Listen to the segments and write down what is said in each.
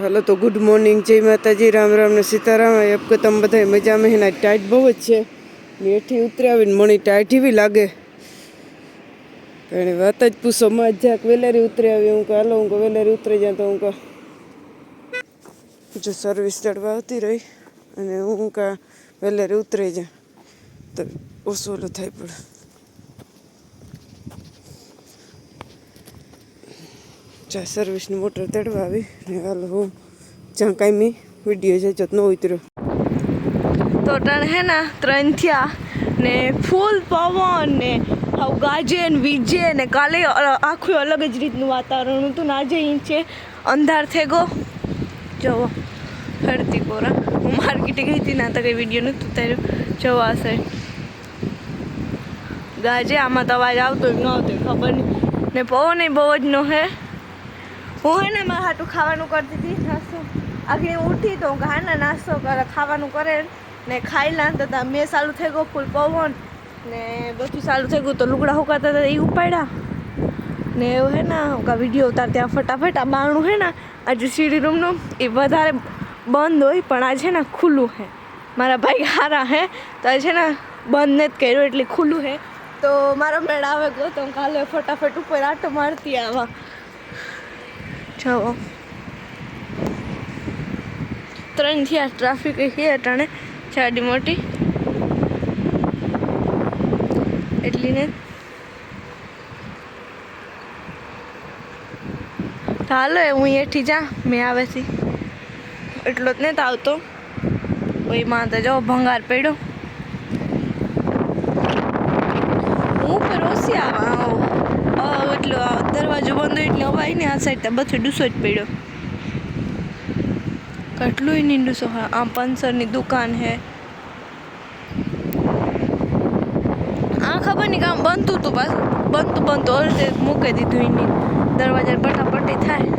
હાલો તો good morning જય માતાજી, રામ રામ ને સીતારામ. એપ કે તમે બધા મજામાં એના ટાઈટ બહુ જ છે. ને ઉતરી આવીને મણી ટાઈટ એવી લાગે. એની વાત જ પૂછો, માં જાક વેલેરી ઉતરી આવી હું કહું, હાલો, હું કહું, વેલેરી ઉતરી જાય તો હું કહું. જો સર્વિસ ચડવા આવતી રહી અને હું કહું, વેલેરી ઉતરી જાય તો ઓછું ઓલું થાય પડે. ચા સર્વિસની મોટર તેડવા આવી ને હાલ હું જ્યાં કાંઈ મેં વીડિયો છે જત ઉતર્યો તો ટણ હે ને, ત્રણ થયા ને ફૂલ પવન ને હાવ ગાજે ને વીજે ને કાલે આખું અલગ જ રીતનું વાતાવરણ હતું ને આજે અહીં છે. અંધાર થઈ ગયો. જવો ફરતી કોરા હું માર્કેટે ગઈ હતી ના તો કંઈ વીડિયો નહોતું તાર્યું જવા સાઈડ ગાજે, આમાં તો અવાજ આવતો ન આવતો ખબર નહીં. ને પવન બહુ જ નો હે. હું એને મારા હાટું ખાવાનું કરતી હતી, નાસ્તો. આગળ ઉઠી તો હું હા નાસ્તો કરે, ખાવાનું કરે ને ખાઈ લા, તો મેં ચાલુ થઈ ગયો ફૂલ પવન ને બધું ચાલુ થઈ ગયું તો લુગડા હુકાતા હતા એ ઉપાડ્યા. ને એવું હે ને કા વીડિયો ઉતાર ત્યાં ફટાફટ, આ બારણું હે ને, આજે સીડી રૂમનું એ વધારે બંધ હોય, પણ આ છે ને ખુલ્લું હે. મારા ભાઈ હારા હે, તો આ છે ને બંધ નથી કર્યું, એટલે ખુલ્લું હે. તો મારો મેળ આવે ગયો તો હું કાલે ફટાફટ ઉપર આટો મારતી આવા. જાઓ. ત્રણ થયા, ટ્રાફિક છે અટાણે જાડી મોટી. એટલી ને. હાલો, એ હું એઠી જા, મેં આવેથી એટલો જ નથી આવતો. માં તો જો, ભંગાર પડ્યો. હું ઉપર ઓછી આવા આ હોય એટલે અવાય ને આ સાઈડ બધું ડૂસો જ પડ્યો. કેટલું નહીં ડૂસો હા, આમ પંસરની દુકાન હે. આ ખબર નહીં કામ બનતું હતું પાછું. બનતું બનતું. અડધે મૂકી દીધું એની. દરવાજા પટાપટી થાય.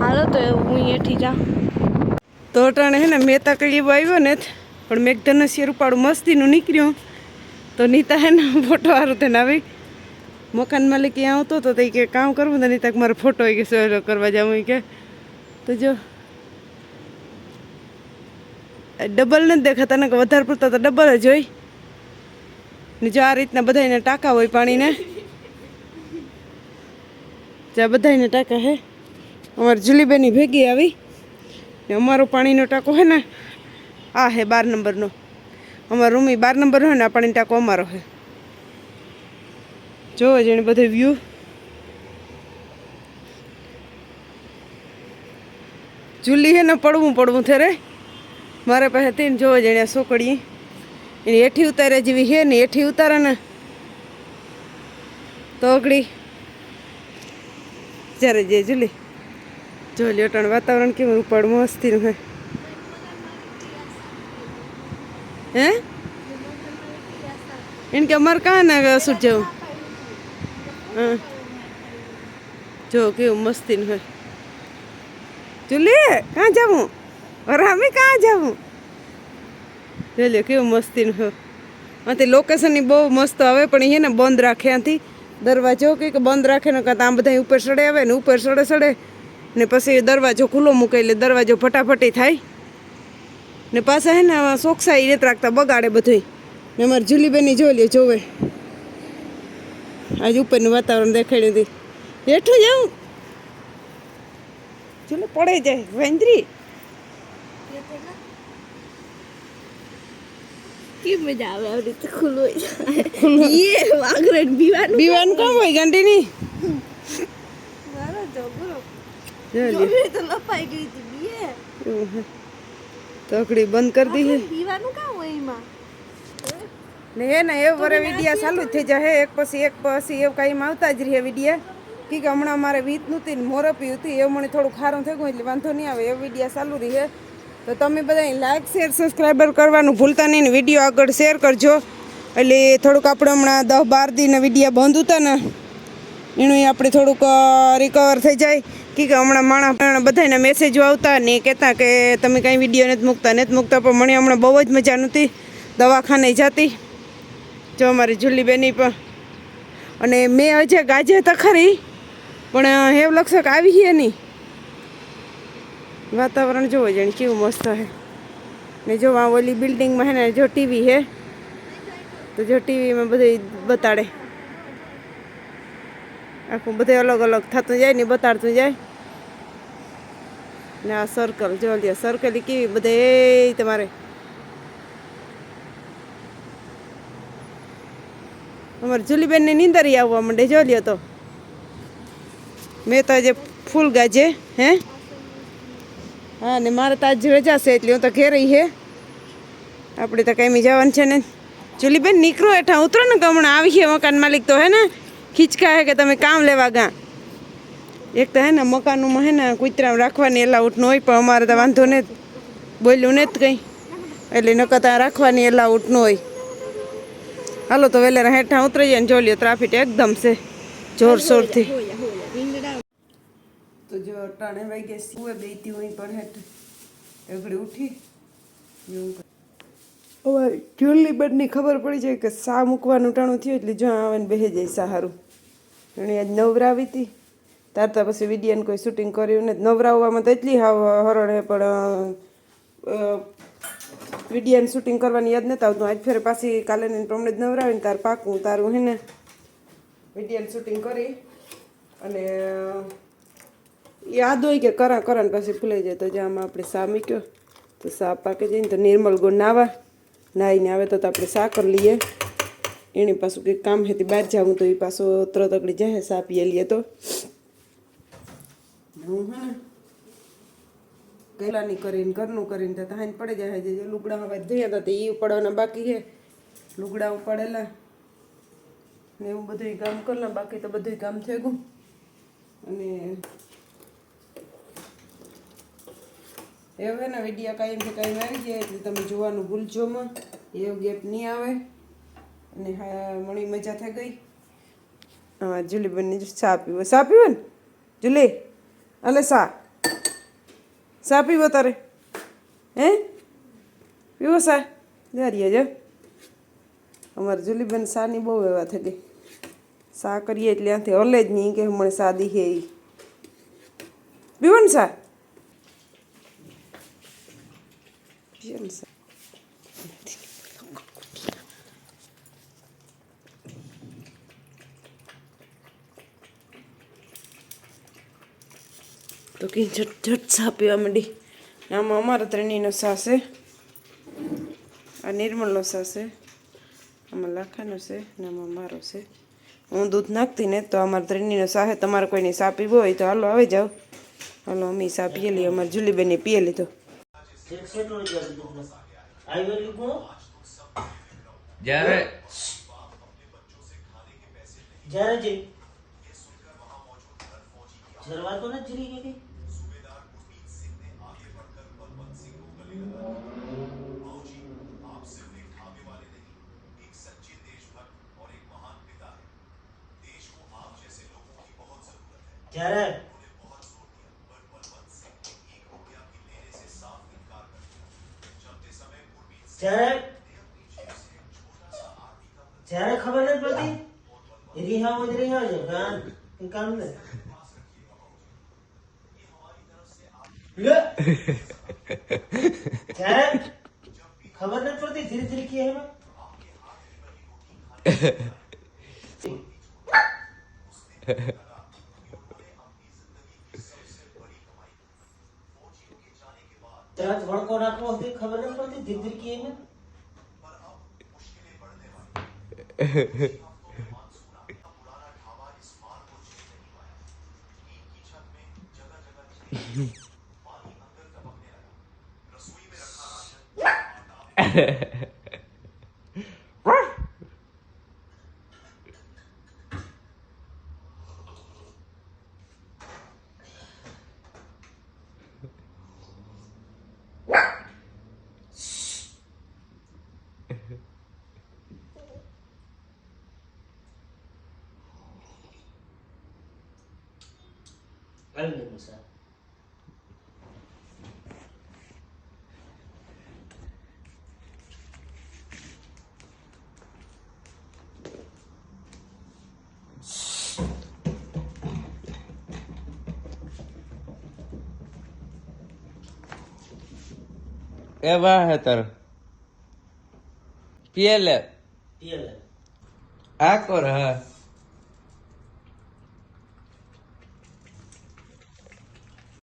હાલો તો હું એઠી જા તો અટાણે હે ને મહેતા કલીબ આવ્યો ને પણ મેઘધનુષ્ય રૂપાળું મસ્તીનું નીકળ્યું. તો નીતા હે ને ફોટો હારું તેને આવી. મકાન માલિક અહીંયા આવતો તો તે કે કામ કરવું તો તક મારે ફોટો કે સહેલો કરવા જાઉં કે. તો જો, ડબલ નથી દેખાતા ને વધારે પૂરતા તો ડબલ જ હોય. ને જો આ રીતના બધાને ટાંકા હોય પાણીને. જ્યાં બધાને ટાંકા હે. અમારી જુલીબેની ભેગી આવી. ને અમારો પાણીનો ટાંકો હે ને, આ હે બાર નંબરનો. અમારો રૂમી બાર નંબર હોય ને, આ પાણીનો ટાંકો અમારો હે. જોવો જેને બધે વ્યૂ જુલી હે ને પડવું પડવું થરે. મારે પાસે થઈને જોવો જેને સોકડી. એની હેઠી ઉતારે જેવી હે ને હેઠી ઉતારે ને. તો અગડી. જ્યારે જે જુલી જો લ્યોટણ વાતાવરણ કેવું, રૂપાળ મસ્તીનું હે. હે? એને કે, અમારે કાં ના સુટ જવું. જો, કેવું મસ્તી હોય. જુલી કાં જવું? રામી કાં જવું? જોઈ કેવું મસ્તી હોય. આથી લોકેશનની બહુ મસ્ત આવે, પણ એ ને બંધ રાખે આથી. દરવાજો કે બંધ રાખે ને કાં આમ બધા ઉપર સડે આવે ને ઉપર સડે સડે. ને પછી દરવાજો ખુલ્લો મૂકે એટલે દરવાજો ફટાફટી થાય. ને પાછા હે ને સોકસાઈ રેત રાખતા, બગાડે બધું ને અમારે જુલીબેની જોઈ લે જોવે. આજ ઉપરનું વાતાવરણ દેખાડ્યું હતી. હેઠું જાઉં. ચલો પડે જાય. વેન્દ્રી મજા આવે આવી રીતે ખુલ્લું હોય? એ વાગરે બીવાનું હોય. ગાંડીની મારો જબરો જોઈ લે જોઈ તો લપાઈ ગઈ હતી બીએ. તકડી બંધ કરી દીધી. બીવાનું કામ હોય એમાં? ને હે ને, એ વરે વિડિયા ચાલુ જ થઈ જાય એક પછી એક પછી એવું કાંઈ આવતા જ રહે વિડિયા. કે હમણાં મારે વીત નહોતી ને મોરપી હતી એવું મને થોડું ખારું થઈ ગયું એટલે વાંધો નહીં આવે, એ વિડિયા ચાલુ રહે. તો તમે બધા લાઈક શેર સબસ્ક્રાઈબર કરવાનું ભૂલતા નહીં વીડિયો આગળ શેર કરજો. એટલે થોડુંક આપણે હમણાં દસ બાર દીને વિડીયા બંધ હતા ને એનું આપણે થોડુંક રિકવર થઈ જાય. કે હમણાં માણસ બધાના મેસેજો આવતા ને કહેતા કે તમે કાંઈ વીડિયો નથી મૂકતા નથી મૂકતા, પણ મને હમણાં બહુ જ મજા નહોતી. દવાખાને જતી. જો અમારી જુલીબેની પણ. અને મેં હજે ગાજે તો ખરી પણ હેવ લક્ષક આવી છે નહીં. વાતાવરણ જોવો જાણે કેવું મસ્ત છે ને જો આ ઓલી બિલ્ડિંગમાં હે ને, જો ટીવી હે, તો જો ટીવીમાં બધું બતાડે. આખું બધે અલગ અલગ થતું જાય ને બતાડતું જાય. ને આ સર્કલ જો લ્યો સર્કલ કેવી બધે તમારે અમારે જુલીબેનની નીંદર આવવા માંડે જો લ્યો તો. મેં તો આજે ફૂલ ગાજે, હે? હા, ને મારે તો આજ રજા છે, એટલે હું તો ઘેર હે. આપણે તો કાંઈ જવાનું છે ને. જુલીબેન નીકળો હેઠા, ઉતરો ને હમણાં આવી છે મકાન માલિક તો, હે ને? ખીચકા હે કે તમે કામ લેવા ગા. એક તો હે ને, મકાનમાં હે ને કૂતરા રાખવાની એલાઉટ ન હોય, પણ અમારે તો વાંધો ને બોલ્યું ને જ કંઈ. એટલે નકર રાખવાની એલાઉટ ન હોય. હાલો તો વહેલા હેઠા ઉતરી જાય ને જોઈ લ્યો ટ્રાફિક એકદમ છે, જોરશોરથી. તો જો ટાણે વાગ્યા સુવે બેતી હોય પણ હેઠ. એગડી ઉઠી હવે જ્યુલી બડની ખબર પડી જાય કે સા મૂકવાનું ટાણું થયું એટલે જો આવે ને બેસી જાય સારું એણે આજ નવરાવી હતી. તાર તો પછી વિડીયાને કોઈ શૂટિંગ કર્યું ને નવરાવવામાં તો એટલી હરળ પણ વિડીયોને શૂટિંગ કરવાની યાદ નથી આવતું. આજ ફેર પાછી કાલે પ્રમાણે જ નવરાવીને તાર પાકું, તારું હે ને? વિડીયોને શૂટિંગ કરી અને યાદ હોય કે કરા કરા ને પછી ભૂલાઈ જાય. તો જ્યાં આપણે સા મૂક્યો, તો સા પાકે જઈને તો નિર્મલ ગોળ નાવા. નાહીને આવે તો આપણે સા કરી લઈએ. એની પાછું કંઈક કામ હતી બહાર જાઉં તો એ પાછો તરત અગડી જાય, સા પીએ લઈએ તો. હું હે ને કરીને, ઘરનું કરીને તો તાઈને પડી જાય જે લુગડા હવે હતા તે એ ઉપાડવાના બાકી છે. લુગડા ઉપાડેલા. ને એવું બધું કામ કરલા, બાકી તો બધું કામ થઈ ગયું. અને એવું હે ને વીડિયો કાયમથી કાયમ આવી જાય એટલે તમે જોવાનું ભૂલજોમાં એવો ગેપ નહીં આવે. અને હા, મણી મજા થઈ ગઈ. હા જુલી બંને ચા પીવો. ચા પીવો ને? જુલી અલે સા સા પીવો તારે? હે? પીવો સા? જારીએ જો. અમારે જુલીબેન સાની બહુ એવા થઈ ગઈ. સા કરીએ એટલે ત્યાંથી હલે જ નહીં કે હમણાં સાદી હે એ પીવો ને સા? પીવો ને સા. તો કે ઝટ ઝટ સા પીવા માંડી આમાં અમારા ત્રણેયનો સા છે. આ નિર્મલનો સા છે. આમાં લાખાનો છે ને આમાં મારો છે. હું દૂધ નાખતી ને તો અમારા ત્રણેયનો સા છે. તમારે કોઈની સા પીવો હોય તો હાલો આવી જાઓ. હાલો અમે સા પીએ લઈએ. અમારે જુલીબેને પીએ લીધો. જ્યારે જ્યારે જે જરવા તો નથી જરી ગઈ જ્યારે જ્યારે જ્યારે ખબર નથી પડતી રિહાઓ જ રિહાઓ છે કામ કે કામ ને લે જ્યારે ખબર નથી પડતી ધીરે ધીરે કે એમાં તરત વળકો નાખવો હતી ખબર નથી પડતી ધીરે ધીરે કે એમાં આવી ગયું સર એ વાહ હે તાર. પીએલે. પીએલે. આ કોર હા.